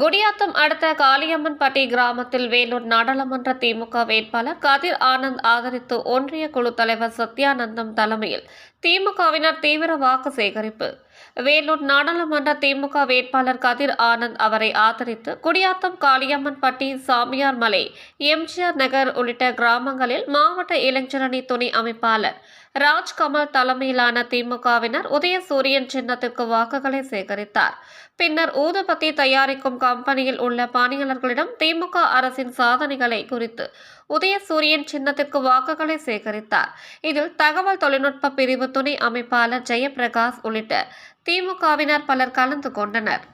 குடியாத்தம் அடுத்த காளியம்மன்பட்டி கிராமத்தில் வேலூர் நாடாளுமன்ற திமுக வேட்பாளர் கதிர் ஆனந்த் ஆதரித்து ஒன்றிய குழு தலைவர் சத்யானந்தம் தலைமையில் திமுகவினர் தீவிர வாக்கு சேகரிப்பு. வேலூர் நாடாளுமன்ற திமுக வேட்பாளர் கதிர் ஆனந்த் அவரை ஆதரித்து குடியாத்தம் காளியம்மன்பட்டி சாமியார் மலை எம்ஜிஆர் நகர் உள்ளிட்ட கிராமங்களில் மாவட்ட இளைஞரணி துணை அமைப்பாளர் ராஜ்கமல் தலைமையிலான திமுகவினர் உதயசூரியன் சின்னத்துக்கு வாக்குகளை சேகரித்தார். பின்னர் ஊதுபத்தி தயாரிக்கும் கம்பெனியில் உள்ள பணியாளர்களிடம் திமுக அரசின் சாதனைகளை குறித்து உதயசூரியன் சின்னத்திற்கு வாக்குகளை சேகரித்தார். இதில் தகவல் தொழில்நுட்ப பிரிவு துணை அமைப்பாளர் ஜெயபிரகாஷ் உள்ளிட்ட திமுகவினர் பலர் கலந்து கொண்டனர்.